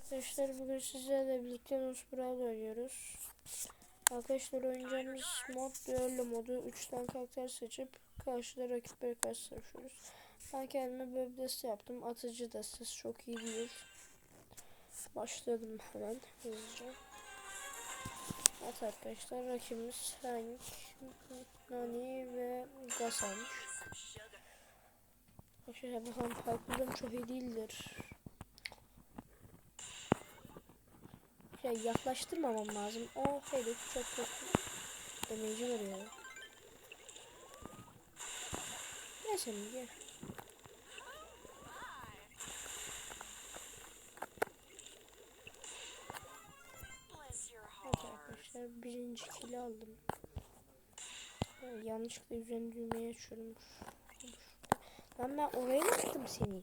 Arkadaşlar bugün sizlerle birlikte Nus Brawl oynuyoruz. Arkadaşlar oynayacağımız mod düello modu. 3 tane karakter seçip karşıda rakipleri karşı savaşıyoruz. Ben kendime böyle deste yaptım. Atıcı destesi çok iyi değil. Başladım hemen hızlıca. Evet arkadaşlar rakibimiz Hank, Nani ve Gas almış. Arkadaşlar bakalım farkındayım çok iyi değildir. Ya yaklaştırmamam lazım. O herif çok çok demeyici veriyor. Neyse mi gel. Evet arkadaşlar birinci kili aldım. Ya, yanlışlıkla üzerine düğmeyi açıyorum. Lan ben oraya mı attım seni?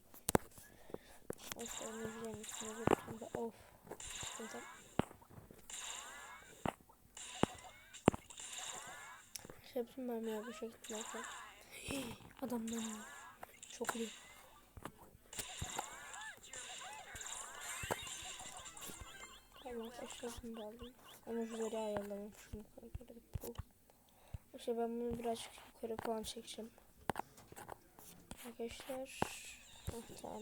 Of özür dilerim. Üstüne de of. Sıkıntı. Hepsi mermiye boşa gittiler. Adamlar çok iyi. Tamam bunu da aldım. Emojileri ayarlamışım. İşte ben bunu birazcık yukarı falan çekeceğim. Arkadaşlar. Ah, tamam.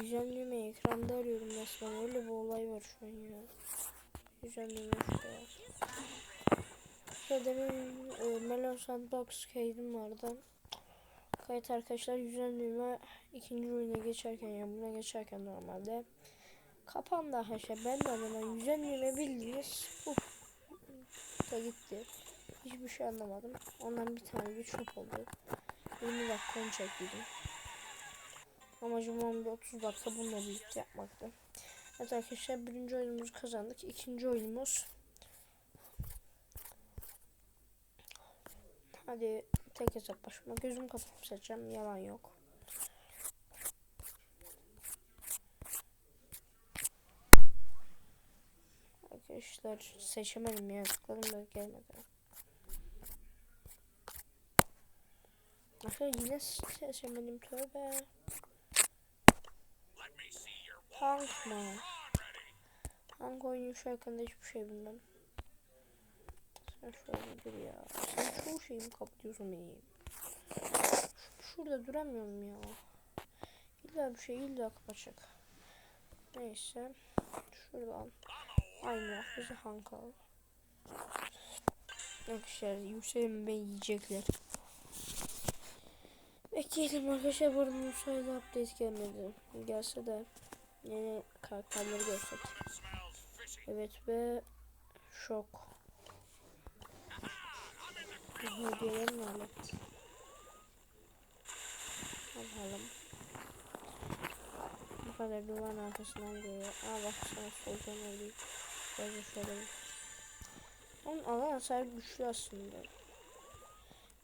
Yüzden düğmeyi ekranda arıyorum resmen. Öyle bir olay var şu an ya. Yüzden düğme şuraya. Şurada benim e, Melon Sandbox kaydım vardı. Kayıt arkadaşlar yüzden düğme ikinci oyuna geçerken yani buna geçerken normalde kapandı arkadaşlar. Ben de anlamadım. Yüzden düğme bildiğiniz uf da gitti. Hiçbir şey anlamadım. Ondan bir tane bir çöp oldu. 20 dakika onu çektiydim. Amacım 11-30 dakika bununla birlikte yapmaktı. Evet arkadaşlar birinci oyunumuzu kazandık. İkinci oyunumuz. Hadi tek hesap başıma. Gözüm kapatıp seçeceğim. Yalan yok. Arkadaşlar seçemedim ya. Tıkladım da gelmedi. Arkadaşlar yine seçemedim tövbe. Hank mı? Hank oyunu şu hakkında hiçbir şey bilmem. Sen şöyle dur ya. Sen çoğu şeyimi kaplıyorsun iyi. Şurada duramıyorum ya. İlla bir şey illa kapacak. Neyse. Şuradan. Aynı bizi Hank al. Arkadaşlar Yüksel'in ben yiyecekler. Bekleyelim arkadaşlar bu arada Musa'yla update gelmedi. Gelse de yeni karakterleri görsek. Evet ve şok. Hediyeler mi alalım? Bu kadar duvarın arkasından geliyor. Aa bak sana soldan alayım. Böyle şöyle. Onun alan hasarı güçlü aslında.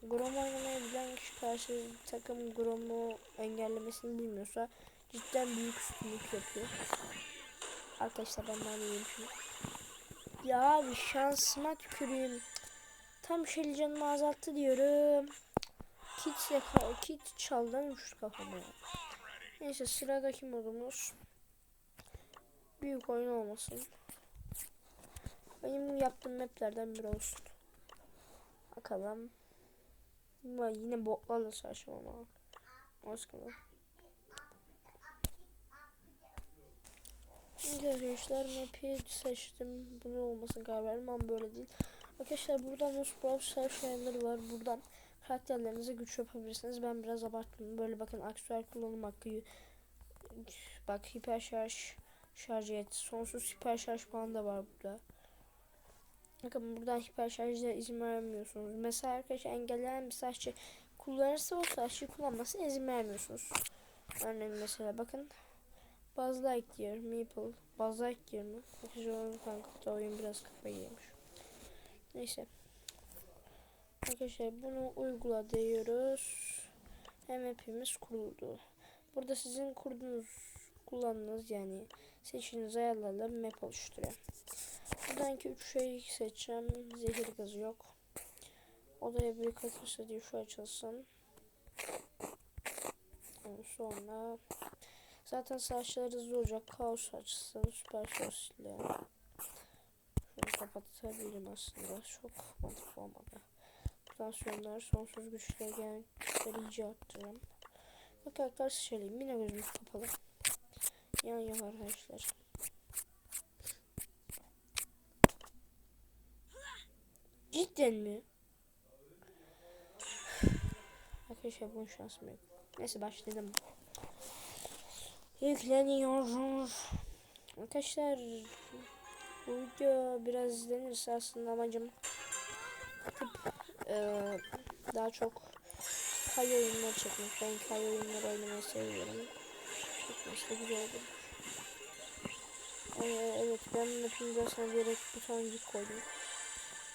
Grom oynamayı bilen kişi karşı takım Grom'u engellemesini bilmiyorsa cidden büyük üstünlük yapıyor. Arkadaşlar ben iyiyim şimdi. Ya abi şansıma tüküreyim. Tam şeli canımı azalttı diyorum. Kitle kit çaldan uçtu kafama. Neyse sıradaki modumuz büyük oyun olmasın. Benim yaptığım maplerden biri olsun. Bakalım. Ama yine botlarla savaşım ama. Az kalır. Şimdi arkadaşlar map'i seçtim. Bunu olmasın karar ama böyle değil. Arkadaşlar buradan Nusbrawl savaşayanları var. Buradan karakterlerinize güç yapabilirsiniz. Ben biraz abarttım. Böyle bakın aksiyel kullanım hakkı. Bak hiper şarj şarj et. Sonsuz hiper şarj falan da var burada. Bakın buradan hiper şarjda izin vermiyorsunuz. Mesela arkadaşlar engelleyen bir saççı kullanırsa o saççı kullanmasına izin vermiyorsunuz. Örneğin mesela bakın Buzz Lightyear, Maple, Buzz Lightyear mı? Arkadaşlar kanka oyun biraz kafayı yemiş. Neyse. Arkadaşlar bunu uygula diyoruz. Hem hepimiz kuruldu. Burada sizin kurduğunuz, kullandığınız yani seçtiğiniz ayarlarla map oluşturuyor. Buradan ki 3 şey seçeceğim. Zehir gazı yok. Odaya bir katırsa diye şu açılsın. Sonra Zaten savaşçılar hızlı olacak. Kaos açısı, süper sosile. Şunu kapatabilirim aslında. Çok mantıklı olmadı. Tansiyonlar, sonsuz güçle gelen güçleri iyice arttırırım. Ve karakter sıçrayayım. Yine gözümüz kapalı. Yan yana arkadaşlar. Cidden mi? Arkadaşlar bunun şansım yok. Neyse başladım. Yükleniyor. Arkadaşlar bu video biraz izlenirse aslında amacım tip eee, daha çok kay oyunları çekmek. Ben kay oyunları oynamayı seviyorum. Çekmesi de güzel olur. Ee, evet ben yapınca sana direkt butoncuk koydum.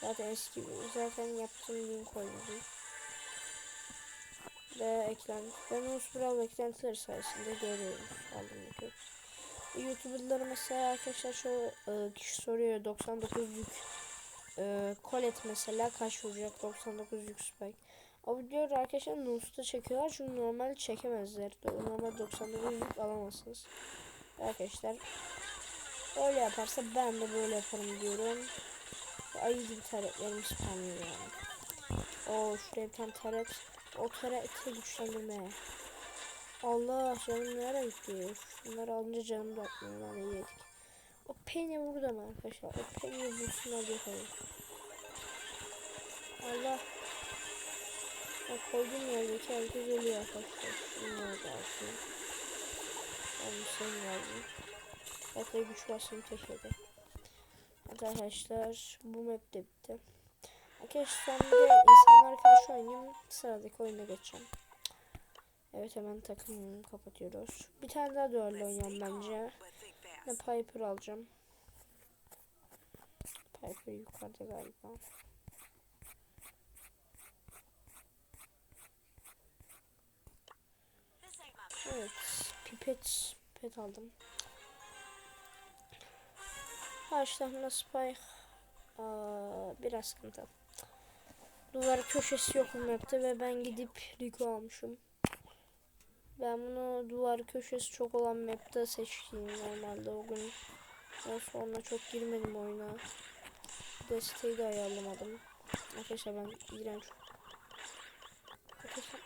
Zaten eski zaten yaptığım gün koydum. Ve eklenti. Ben o Brawl eklentileri sayesinde görüyorum. Aldım bakıyorum. YouTuber'ları mesela arkadaşlar şu e, kişi soruyor 99 yük e, Colette mesela kaç vuracak 99 yük spike. O videoları arkadaşlar Nus'ta çekiyorlar çünkü normal çekemezler. Normal 99 yük alamazsınız. Arkadaşlar öyle yaparsa ben de böyle yaparım diyorum. Ayı gibi taretlerimi spamlıyor yani. Oo şuraya bir tane taret. O tareti güçlendirmeye. Allah canım nereye gitti? Şunları alınca canım da atmıyor. Yedik. O Penny burada mı arkadaşlar? O Penny vursunlar diye koyayım. Allah. O koyduğum yerdeki herkes ölüyor arkadaşlar. Bunlar da alsın. Ben senin lazım. Bekle güç basın teşekkür Evet arkadaşlar bu map de bitti. Arkadaşlar bir de insanlara karşı oynayayım. Sıradaki oyuna geçeceğim. Evet hemen takımını kapatıyoruz. Bir tane daha duello oynayalım bence. Ne Piper alacağım. Piper yukarıda galiba. Evet. Pipet. Pipet aldım. Karşılarında Spike. Aa, biraz sıkıntı. Duvar köşesi yok map'te ve ben gidip Rico almışım. Ben bunu duvar köşesi çok olan map'te seçtim normalde o gün. Daha sonra çok girmedim oyuna. Desteği de ayarlamadım. Arkadaşlar ben iğrenç. Arkadaşlar.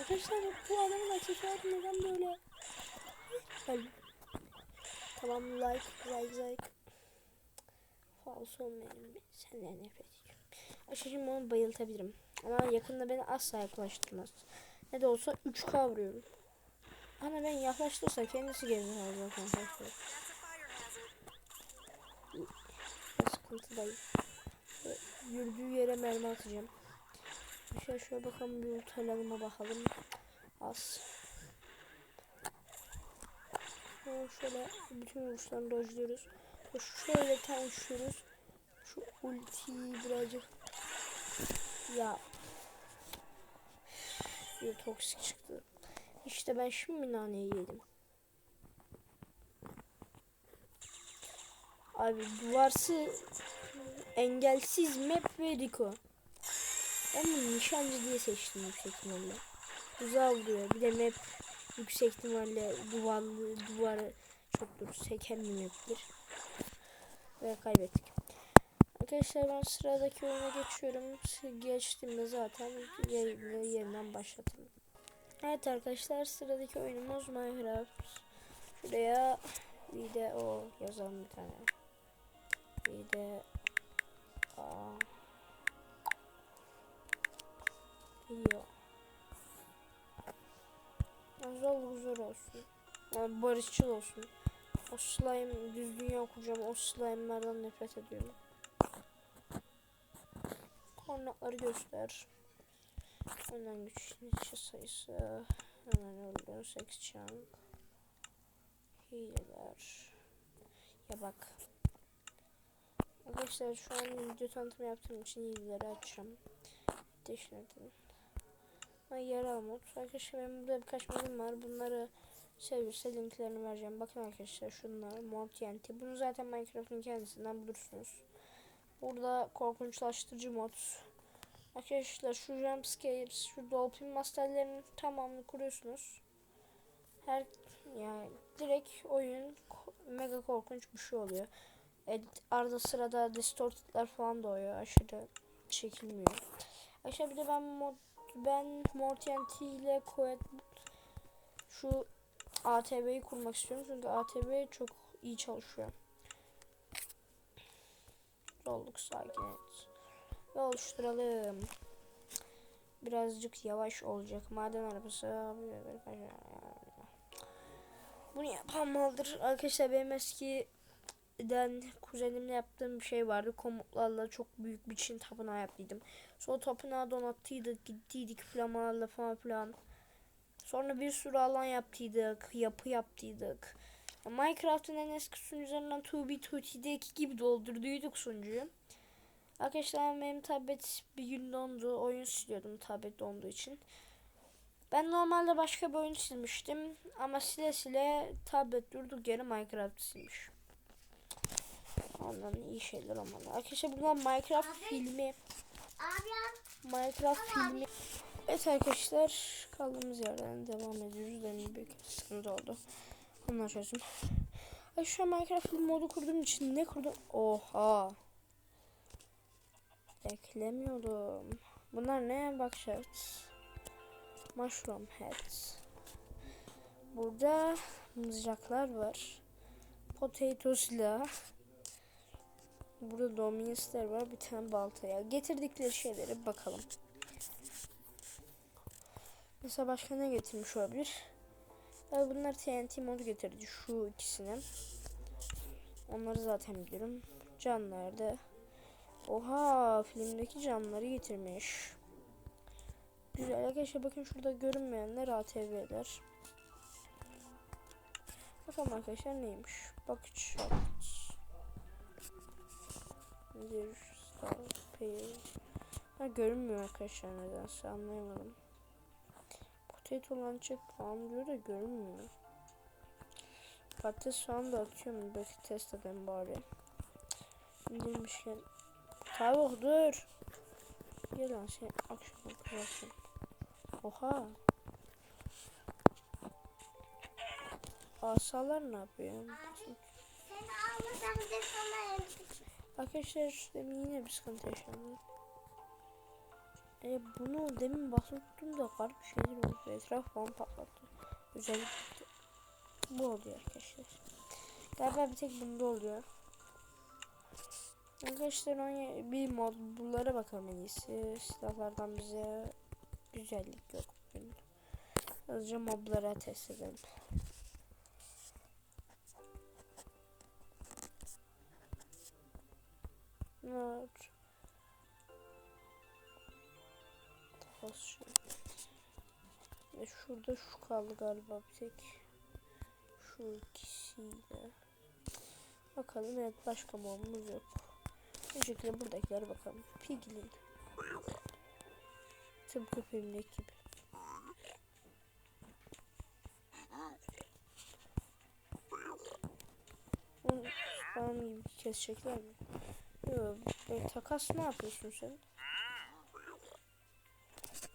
Arkadaşlar bu adamın aksesuarı neden böyle? Hayır. Tamam like like like. Falso olmayalım. Senden nefret ediyorum. Aşırı onu bayıltabilirim. Ama yakında beni asla yaklaştırmaz. Ne de olsa 3K vuruyorum. Ana ben yaklaştırsa kendisi gelir zaten arkadaşlar. Sıkıntıdayım. Yürüdüğü yere mermi atacağım. Şöyle şöyle bakalım bir ultralarıma bakalım. Az. Şöyle bütün vuruşlarını dojluyoruz. Şöyle tanışıyoruz. Şu ultiyi birazcık ya bir toksik çıktı. İşte ben şimdi naneyi yedim. Abi duvarsı engelsiz map ve Rico. Ben bunu nişancı diye seçtim yüksek ihtimalle. Güzel vuruyor. Bir de map yüksek ihtimalle duvarlı duvarı çok dur seken bir map'tir. Ve kaybettik. Arkadaşlar ben sıradaki oyuna geçiyorum. Geçtiğimde zaten yayını yeniden başlatırım. Evet arkadaşlar sıradaki oyunumuz Minecraft. Şuraya bir de o yazalım bir tane. De aa, video. Zor zor olsun. Barışçıl olsun. O slime düz dünya kuracağım. O slime'lardan nefret ediyorum. Koordinatları göster. Önden güç netice sayısı. Hemen öldü. 8 chunk. Hileler. Ya bak. Arkadaşlar şu an video tanıtımı yaptığım için hileleri açacağım. Düşünelim. Yaralı mod. Arkadaşlar benim burada birkaç modum var. Bunları seviyorsa linklerini vereceğim. Bakın arkadaşlar şunlar. Mod TNT. Bunu zaten Minecraft'ın kendisinden bulursunuz. Burada korkunçlaştırıcı mod. Arkadaşlar şu jumpscares, şu dolphin masterlerin tamamını kuruyorsunuz. Her yani direkt oyun mega korkunç bir şey oluyor. E, arada sırada distorted'ler falan doğuyor. Aşırı çekilmiyor. Arkadaşlar bir de ben mod, ben Mortianti ile Coet şu ATV'yi kurmak istiyorum. Çünkü ATV çok iyi çalışıyor. Dolduk sakin et. Ve oluşturalım. Birazcık yavaş olacak. Maden arabası. Bunu yapamalıdır. Arkadaşlar benim eskiden kuzenimle yaptığım bir şey vardı. Komutlarla çok büyük bir Çin tapınağı yaptıydım. Sonra tapınağı donattıydık. Gittiydik flamalarla falan filan. Sonra bir sürü alan yaptıydık. Yapı yaptıydık. Minecraft'ın en eski sunucularından 2B2T'deki gibi doldurduyduk sunucuyu. Arkadaşlar benim tablet bir gün dondu. Oyun siliyordum tablet donduğu için. Ben normalde başka bir oyun silmiştim. Ama sile sile tablet durduk yere Minecraft silmiş. Ondan iyi şeyler olmalı. Arkadaşlar bunlar Minecraft filmi. Abi Minecraft filmi. Evet arkadaşlar kaldığımız yerden devam ediyoruz. Demin büyük sıkıntı oldu. Ondan çözüm. Ay şu an Minecraft modu kurduğum için ne kurdum? Oha. Beklemiyordum. Bunlar ne? Bak şart. Mushroom heads. Burada mızraklar var. Potato silah. Burada dominisler var. Bir tane baltaya. Getirdikleri şeylere bakalım. Mesela başka ne getirmiş olabilir? Ya bunlar TNT modu getirdi. Şu ikisini. Onları zaten bilirim. Canlar da. Oha filmdeki camları getirmiş. Güzel arkadaşlar bakın şurada görünmeyenler ATV'ler. Bakalım arkadaşlar neymiş. Bakış shot. Bir. Ha görünmüyor arkadaşlar nedense anlayamadım. Potato launcher falan diyor da görünmüyor. Patates soğan da atıyorum. Belki test edelim bari. İndirmişken. Tavuk dur. Gel lan sen akşam kızarsın. Oha. Asalar ne yapıyor? Arkadaşlar demin yine bir sıkıntı yaşandı. E bunu demin basıp da garip şeyler oldu. Etraf falan patlattı. Özellikle bu oluyor arkadaşlar. Galiba bir tek bunda oluyor. Arkadaşlar bir mod bunlara bakalım en iyisi. Silahlardan bize güzellik yok. Hızlıca moblara test edelim. Var. Basıyor. Ve şurada şu kaldı galiba bir tek. Şu ikisiyle. Bakalım evet başka mobumuz yok. Öncelikle buradakilere bakalım. Piglin. Tıpkı filmdeki gibi. Falan gibi kesecekler mi? Yok. Takas ne yapıyorsun sen?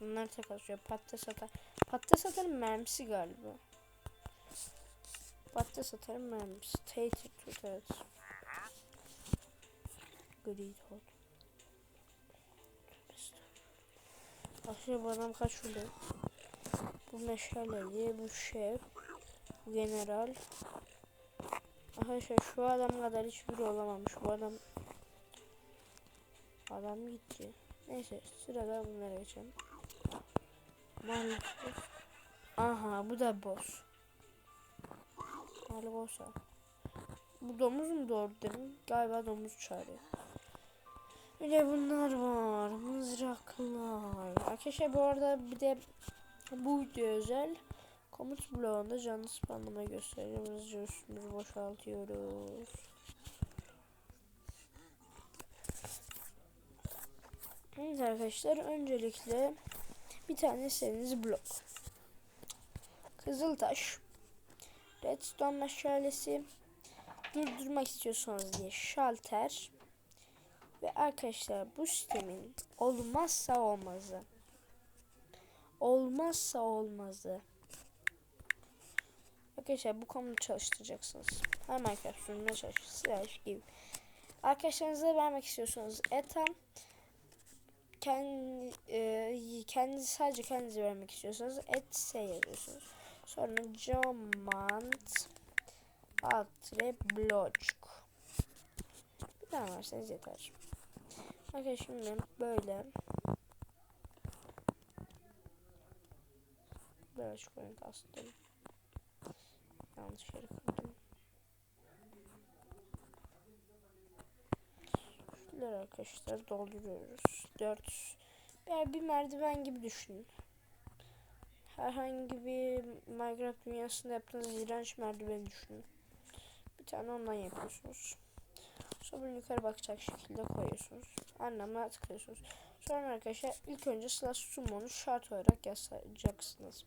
Bunlar takas ya patates atar. Patates atarın mermisi galiba. Patates atarın mermisi. Tater tut evet. Great hot. Aslında bu adam kaç şurada? Bu meşaleli, bu şef, bu general. Arkadaşlar şu adam kadar hiçbiri olamamış. Bu adam Adam gitti. Neyse sırada bunlara geçelim. Maalesef. Aha bu da boss. Hali boss'a. Bu domuz mu doğru dedim? Galiba domuz çağırıyor. Bir de bunlar var. Mızraklar. Arkadaşlar bu arada bir de bu video özel. Komut bloğunda canlı spamlama gösteriyor. Hızlıca üstümüzü boşaltıyoruz. Evet arkadaşlar öncelikle bir tane sevdiğiniz blok. Kızıltaş. Redstone meşalesi. Durdurmak istiyorsanız diye şalter. Ve arkadaşlar bu sistemin olmazsa olmazı. Olmazsa olmazı. Arkadaşlar bu konuda çalıştıracaksınız. Her Minecraft sürümüne çalışır. Slash gibi. Arkadaşlarınıza vermek istiyorsanız etam kendi, e, kendinizi sadece kendinize vermek istiyorsanız et S yazıyorsunuz. Sonra Jomant Atre Blocuk. Bir tane verseniz yeter. Arkadaşlar şimdi böyle böyle şu koyun kastım. Yanlış yere koydum. Şunları arkadaşlar dolduruyoruz. 4 bir merdiven gibi düşünün. Herhangi bir Minecraft dünyasında yaptığınız iğrenç merdiveni düşünün. Bir tane ondan yapıyorsunuz. Sonra yukarı bakacak şekilde koyuyorsunuz. Anlamına tıklıyorsunuz. Sonra arkadaşlar ilk önce slash summon'u şart olarak yazacaksınız.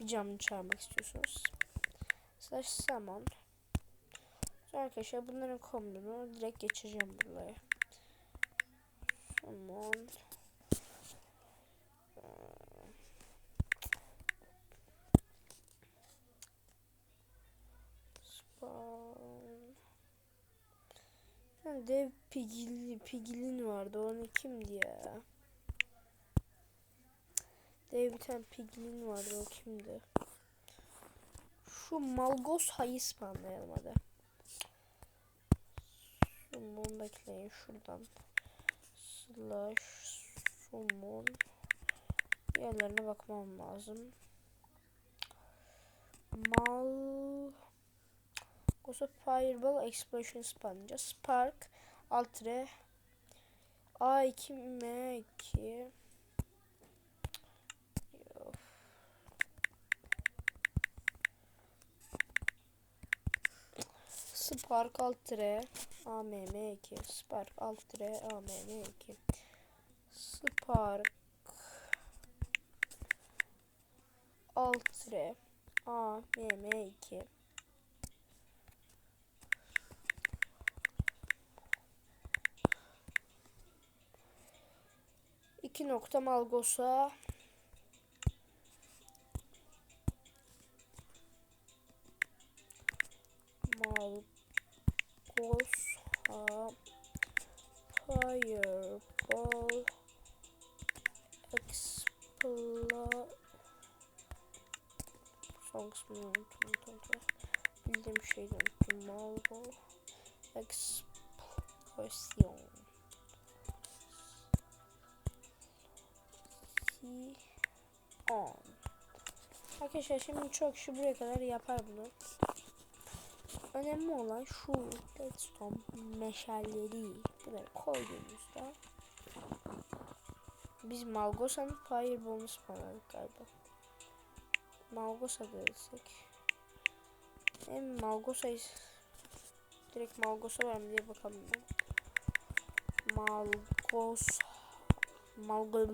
Bir canlı çağırmak istiyorsunuz. Slash summon. Sonra arkadaşlar bunların kombinini direkt geçireceğim buraya. Summon. Spawn. Dev pigili, pigilin vardı. Onu kimdi ya? Dev bir tane pigilin vardı. O kimdi? Şu Malgos hayı spawnlayalım hadi. Summon bekleyin şuradan. Slash summon. Yerlerine bakmam lazım. Mal Kosa Fireball Explosion spawnlayacağız. Spark Altre A2 M2 Of. Spark Altre AMM2 Spark Altre AMM2 Spark Altre AMM2 İki. Nokta Malgosa Malgosa kısmını unuttum. Bildiğim şeyi unuttum. Malgo Explosion on. Arkadaşlar şimdi çok kişi buraya kadar yapar bunu. Önemli olan şu redstone meşalleri buraya koyduğumuzda biz Malgosa'nın fireball'unu spamladık galiba. Malgosa desek. Hem Malgosa'yı direkt Malgosa var mı diye bakalım ben. Malgos Malgos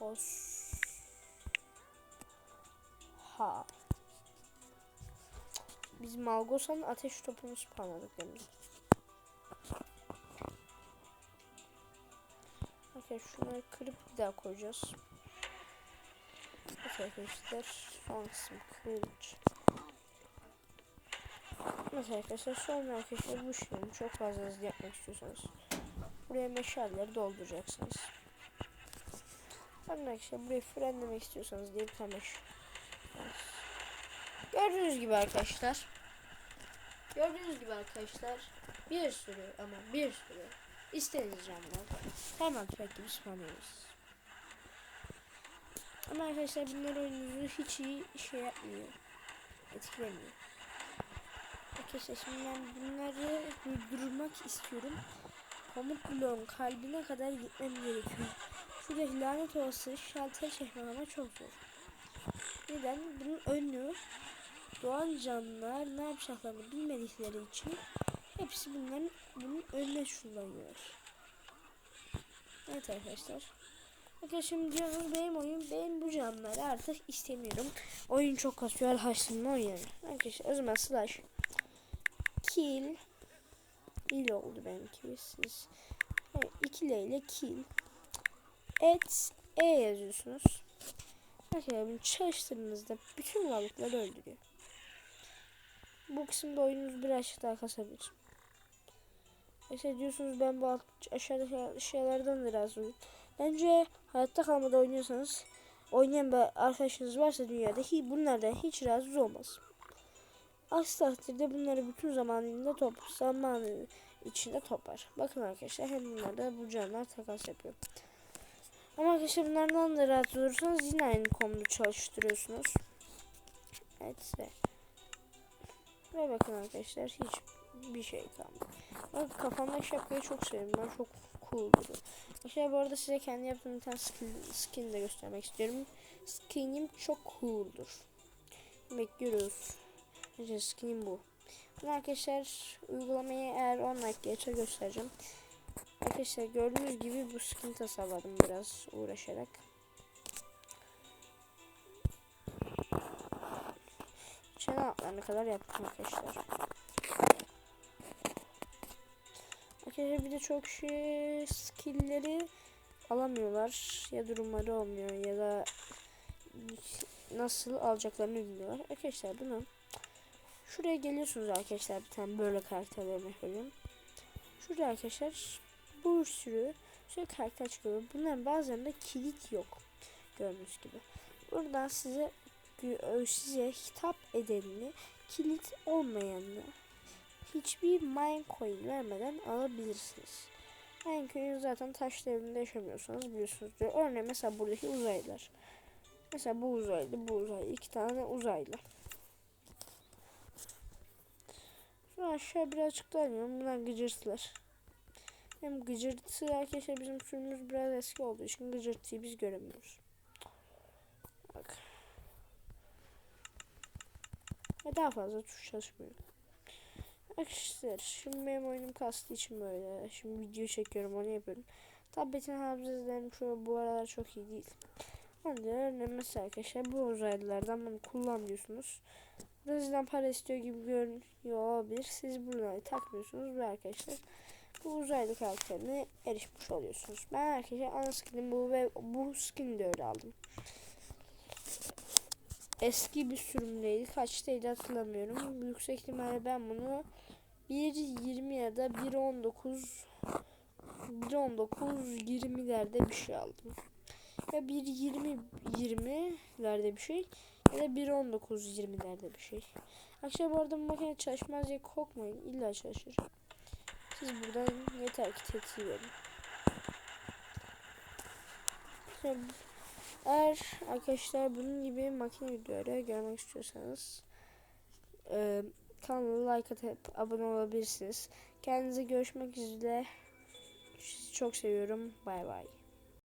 Os Ha Biz Malgosa'nın ateş topunu spamladık demin. Arkadaşlar şunları kırıp bir daha koyacağız. Evet arkadaşlar son kısım kılıç. Evet arkadaşlar sonra arkadaşlar bu işlemi çok fazla hızlı yapmak istiyorsanız buraya meşalleri dolduracaksınız. Arkadaşlar burayı frenlemek istiyorsanız diye bir tane Gördüğünüz gibi arkadaşlar. Gördüğünüz gibi arkadaşlar bir sürü ama bir sürü istediğiniz camlar hemen tüfek gibi spamlıyoruz. Ama arkadaşlar bunlar oyununuzu hiç iyi şey yapmıyor. Etkilemiyor. Arkadaşlar şimdi ben bunları durdurmak istiyorum. Komut bloğun kalbine kadar gitmem gerekiyor. Şurada lanet olası şalter çekmek ama çok zor. Neden? Bunun önü doğan canlılar ne yapacaklarını bilmedikleri için hepsi bunların bunun önüne şunlanıyor. Evet arkadaşlar. Arkadaşlar şimdi diyorsunuz benim oyun benim bu canlıları artık istemiyorum. Oyun çok kasıyor haşlığında oynuyorum. Arkadaşlar o zaman slash kill İl oldu benimki. Siz evet, iki L ile kill. Et E yazıyorsunuz. Arkadaşlar bunu çalıştırdığınızda bütün varlıkları öldürüyor. Bu kısımda oyununuz birazcık daha kasabilir. Mesela diyorsunuz ben bu aşağıdaki şeylerden de razıyım. Bence hayatta kalmada oynuyorsanız oynayan bir arkadaşınız varsa dünyada hi, bunlardan hiç rahatsız olmaz. Aksi takdirde bunları bütün zamanında top zaman içinde toplar. Bakın arkadaşlar hem bunlarda bu canlar takas yapıyor. Ama arkadaşlar bunlardan da rahatsız olursanız yine aynı komutu çalıştırıyorsunuz. Evet size. Ve bakın arkadaşlar hiç bir şey kalmadı. Bak kafamdaki şapkayı çok seviyorum. Ben çok cool duruyor. Arkadaşlar bu arada size kendi yaptığım bir tane skin, skin de göstermek istiyorum. Skinim çok cool'dur. Bekliyoruz. İşte skinim bu. Bunu arkadaşlar uygulamayı eğer 10 like geçe göstereceğim. Arkadaşlar gördüğünüz gibi bu skin tasarladım biraz uğraşarak. Çene altlarına kadar yaptım arkadaşlar. Bir de çok şey skillleri alamıyorlar ya durumları olmuyor ya da nasıl alacaklarını bilmiyorlar. Arkadaşlar bunu şuraya geliyorsunuz arkadaşlar bir tane böyle karakter örnek. Şurada arkadaşlar bu sürü şöyle karakter çıkıyor. Bunların bazılarında kilit yok. Gördüğünüz gibi. Buradan size size hitap edenini kilit olmayanını hiçbir mine coin vermeden alabilirsiniz. Mine coin zaten taş devrinde yaşamıyorsanız biliyorsunuzdur. Örneğin mesela buradaki uzaylılar. Mesela bu uzaylı, bu uzaylı. iki tane uzaylı. Şu aşağı birazcık daha iniyorum. Bunlar gıcırtılar. Hem gıcırtı arkadaşlar bizim sürümümüz biraz eski olduğu için gıcırtıyı biz göremiyoruz. Bak. Ve daha fazla tuş çalışmıyor. Arkadaşlar şimdi benim oyunum kastığı için böyle. Şimdi video çekiyorum onu yapıyorum. Tabletin hafızalarım şu bu aralar çok iyi değil. Onun mesela arkadaşlar bu uzaylılardan bunu kullan diyorsunuz. Bu para istiyor gibi görünüyor olabilir. Siz bunları takmıyorsunuz ve arkadaşlar bu uzaylı karakterine erişmiş oluyorsunuz. Ben arkadaşlar ana skinim bu ve bu skin de öyle aldım. Eski bir sürümdeydi. Kaçtaydı hatırlamıyorum. Yüksek ihtimalle ben bunu 1.20 ya da 1.19 1.19 20'lerde bir şey aldım. Ya 1.20 20'lerde bir şey ya da 1.19 20'lerde bir şey. Arkadaşlar bu arada bu makine çalışmaz diye korkmayın. İlla çalışır. Siz buradan yeter ki tetiği verin. Eğer arkadaşlar bunun gibi makine videoları görmek istiyorsanız e, kanala like atıp abone olabilirsiniz. Kendinize görüşmek üzere. Sizi çok seviyorum. Bay bay.